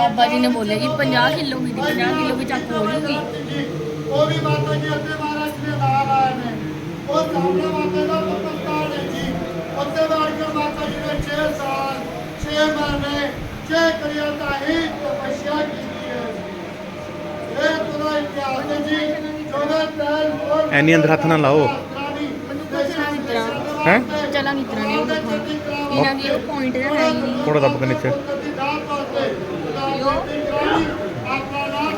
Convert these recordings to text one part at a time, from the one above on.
ਬਾਬਾ ਜੀ ਨੇ ਬੋਲਿਆ ਜੀ 50 ਕਿਲੋ ਦੀ 50 ਕਿਲੋ ਵੀ ਚੱਕ ਹੋ ਜੂਗੀ। ਉਹ ਵੀ ਮਾਤਾ ਜੀ ਅੱਗੇ ਮਹਾਰਾਜ ਦੇ ਨਾਲ ਆਏ ਨੇ। ਉਹ ਸਾਹਮਣੇ ਮਾਤਾ ਦਾ ਪਤਕਾਰ ਹੈ ਜੀ। ਉੱਤੇ ਬੈਠ ਕੇ ਮਾਤਾ ਜੀ ਨੇ 6 ਸਾਲ 6 ਮਹੀਨੇ 6 ਕਰਿਆ ਤਾਂ ਹੀ ਤਪੱਸਿਆ ਕੀਤੀ ਹੈ। ਇਹ ਪੂਰਾ ਇਤਿਹਾਸ ਹੈ ਜੀ। ਜੋਗਾ ਤੈਲ ਹੋਰ ਐਨੀ ਅੰਦਰ ਹੱਥ ਨਾ ਲਾਓ। ਹੈ? ਚਲਾਂਗੀ ਤਰ੍ਹਾਂ ਨੇ ਉਹ ਦੇਖੋ ਇਹਨਾਂ ਦੀ ਪੁਆਇੰਟ ਦਾ ਹੈ ਹੀ ਨਹੀਂ। ਥੋੜਾ ਦੱਬ ਕੇ ਨੀਚੇ ਯੋ ਹੱਥ ਨਹੀਂ ਲਾਇਆ ਕਰਦੇ ਆਪਣੀ ਯਾਤਰਾ ਸਫਲੀ ਕਰ ਰਹੇ ਜੀ ਵਾਹਿਗੁਰੂ ਜੀ ਕਾ ਖਾਲਸਾ ਵਾਹਿਗੁਰੂ ਜੀ ਕੀ ਫਤਿਹ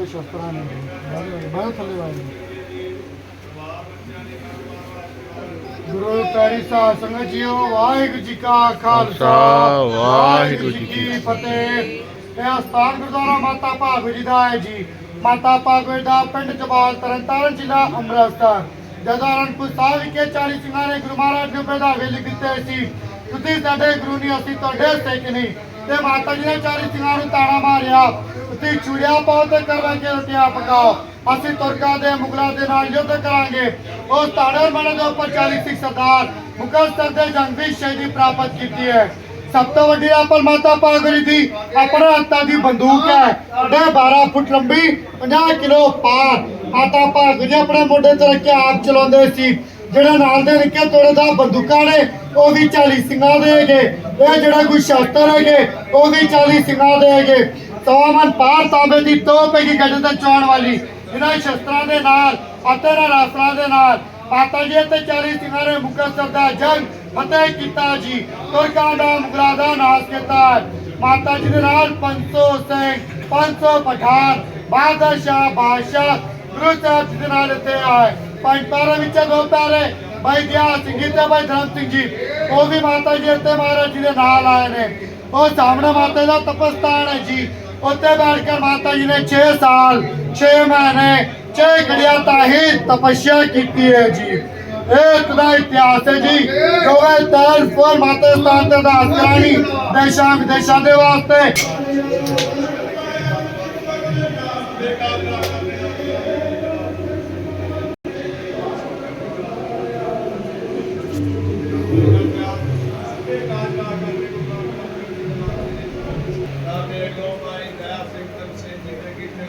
ਦੇ ਸ਼ਸਤਰਾਂ ਨੇ। ਬਹੁਤ ਥੱਲੇ ਵਾਏ ਗੁਰੂ ਪਿਆਰੀ ਸਾਧ ਸੰਗਤ ਜੀਓ ਵਾਹਿਗੁਰੂ ਜੀ ਕਾ ਖਾਲਸਾ। ਵਾਹਿਗੁਰੂ ਜੀ ਕੀ ਫਤਿਹ। ਇਹ ਸਥਾਨ ਗੁਰਦੁਆਰਾ ਮਾਤਾ ਭਾਗਵਤ ਜੀ ਦਾ ਹੈ ਜੀ। ਮਾਤਾ ਭਾਗਵਤ ਦਾ ਪਿੰਡ ਚਬਾਲ ਤਰਨਤਾਰਨ ਜ਼ਿਲ੍ਹਾ ਅੰਮ੍ਰਿਤਸਰ। ਜਦੋਂ ਅਨੰਦਪੁਰ ਸਾਹਿਬ ਵਿਖੇ 40 ਸਿੰਘਾਂ ਨੇ ਗੁਰੂ ਮਹਾਰਾਜ ਨੂੰ ਵਧਾਵੇ ਲਿਖਤੇ ਸੀ। ਤੁਸੀਂ ਸਾਡੇ ਗੁਰੂ ਨਹੀਂ ਅਸੀਂ ਤੁਹਾਡੇ ਸਿੱਖ ਨਹੀਂ। ਤੇ ਮਾਤਾ ਜੀ ਨੇ 40 ਸਿੰਘਾਂ ਨੂੰ ਤਾਣਾ ਮਾਰਿਆ। ਤੁਸੀਂ ਚੂੜਿਆ ਪਾਓ ਤੇ ਕਰਵਾ ਰੋਟੀਆਂ ਪਕਾਓ ਅਸੀਂ ਤੁਰਕਾਂ ਦੇ ਮੁਗਲਾਂ ਦੇ ਨਾਲ ਯੁੱਧ ਕਰਾਂਗੇ। ਉਸ ਤਾੜੇ ਮਣੇ ਦੇ ਉੱਪਰ 40 ਸਿੱਖ ਸਰਦਾਰ ਮੁਗਲ ਸਰ ਦੇ ਜੰਗ ਵਿੱਚ ਸ਼ਹੀਦੀ ਪ੍ਰਾਪਤ ਕੀਤੀ ਹੈ। ਸਭ ਤੋਂ ਵੱਡੀ ਆਪਲ ਮਾਤਾ ਪਾਗਰੀ ਦੀ ਆਪਣੇ ਹੱਥਾਂ ਦੀ ਬੰਦੂਕ ਹੈ। 12 ਫੁੱਟ ਲੰਬੀ 50 ਕਿਲੋ ਪਾਰ ਮਾਤਾ ਪਾਗਰੀ ਆਪਣੇ ਮੋਢੇ ਤੇ ਰੱਖ ਆਪ ਚਲਾਉਂਦੇ ਸੀ। ਜਿਹੜੇ ਨਾਲ ਦੇ ਨਿੱਕੇ ਤੋੜੇ ਦਾ ਬੰਦੂਕਾਂ ਨੇ, ਉਹ ਵੀ 40 ਸਿੰਘਾਂ ਦੇ ਹੈਗੇ। ਇਹ ਜਿਹੜਾ ਕੋਈ ਸ਼ਸਤਰ ਹੈਗੇ, ਉਹ ਵੀ 40 ਸਿੰਘਾਂ ਦੇ ਹੈਗੇ। ਤਵਾਮਨ ਪਾਰ ਤਾਂਬੇ ਦੀ ਤੋਪ ਹੈਗੀ ਗੱਡ ਤੇ ਚੋਣ ਵਾਲੀ। ਇਹਨਾਂ ਸ਼ਸਤਰਾਂ ਦੇ ਨਾਲ ਅਤੇ ਨਾਲ ਰਾਸਤਰਾਂ ਦੇ ਨਾਲ। ਮਾਤਾ ਜੀ ਤੇ 40 ਸਿੰਘਾਂ ਨੇ ਦਾ ਜੰਗ ਫਤਿਹ ਕੀਤਾ ਜੀ। ਤੁਰਕਾਂ ਦਾ, ਮੁਗਲਾਂ ਦਾ ਨਾਸ਼ ਕੀਤਾ। ਮਾਤਾ ਜੀ ਦੇ ਨਾਲ 500 ਸਿੰਘ 500 ਪਠਾਨ, ਬਾਦਸ਼ਾਹ ਬਾਦਸ਼ਾਹ, ਗੁਰੂ ਸਾਹਿਬ ਜੀ ਦੇ ਨਾਲ ਇੱਥੇ ਆਏ। ਪੰਜ ਪੈਰਾਂ ਵਿੱਚ ਦੋ ਪਿਆਰੇ ਭਾਈ ਦਿਆ ਸਿੰਘ ਜੀ ਤੇ ਭਾਈ ਧਰਮ ਸਿੰਘ ਜੀ। ਉਹ ਵੀ ਮਾਤਾ ਜੀ ਤੇ ਮਹਾਰਾਜ ਜੀ ਦੇ ਨਾਲ ਆਏ ਨੇ। ਉਹ ਸਾਹਮਣੇ ਮਾਤਾ ਦਾ ਤਪਸਥਾਨ ਹੈ ਜੀ। ਉੱਤੇ ਬੈਠ ਕੇ ਮਾਤਾ ਜੀ ਨੇ 6 ਸਾਲ 6 ਮਹੀਨੇ 6 ਘੜੀਆਂ ਤਾਹੀ ਤਪੱਸਿਆ ਕੀਤੀ ਹੈ ਜੀ। ਇਹ ਦਾ ਇਤਿਹਾਸ ਹੈ ਜੀ ਜੋ ਹੈ ਫੋਰ ਮਾਤਾ ਸਥਾਨ ਤੇ ਦਾ ਕਰਾਣੀ ਦੇਸ਼ਾਂ ਵਿਦੇਸ਼ਾਂ ਦੇ ਵਾਸਤੇ।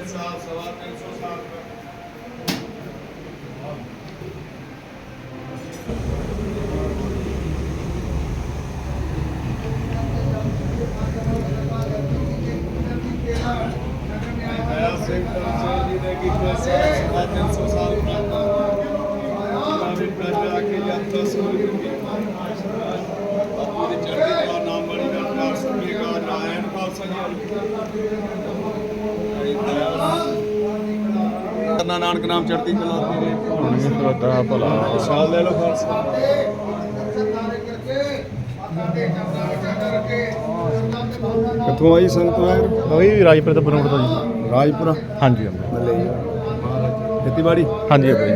3 ਸਾਲ, ਸਵਾ 300 ਸਾਲ ਸਿੰਘ ਕਾਂਸਲ ਜੀ ਨੇ ਕੀਤਾ ਸਵਾ 300 ਸਾਲ ਪੁਰਾਣਾ। ਨਾਮਿਕ ਪ੍ਰਜਾ ਕੇ ਯਾਤਰਾ ਸ਼ੁਰੂ ਕੀਤੀ। ਬਾਪੂ ਦੇ ਚੜ੍ਹਦੇ ਦਾ ਨਾਮ ਬਣੀ ਦਾ ਨਾਮ ਸੁਣੇਗਾ ਨਾਰਾਇਣ ਕਾਂਸਲ ਜੀ। ਕਰਨਾ ਨਾਨਕ ਨਾਮ ਚੜ੍ਹਦੀ ਕਲਾ ਤੇ ਸਦਾ ਭਲਾ ਸਾਲ ਲੈ ਲਓ ਖਾਲਸਾ ਕਿੱਥੋਂ ਆਈ ਸੰਗਤ ਵਾਹਿਰ ਉਹੀ ਰਾਜਪੁਰ ਦਾ ਬਨੋੜ ਤੋਂ ਜੀ। ਰਾਜਪੁਰਾ? ਹਾਂਜੀ ਹਾਂਜੀ। ਮੱਲੇ ਖੇਤੀਬਾੜੀ? ਹਾਂਜੀ ਬਾਈ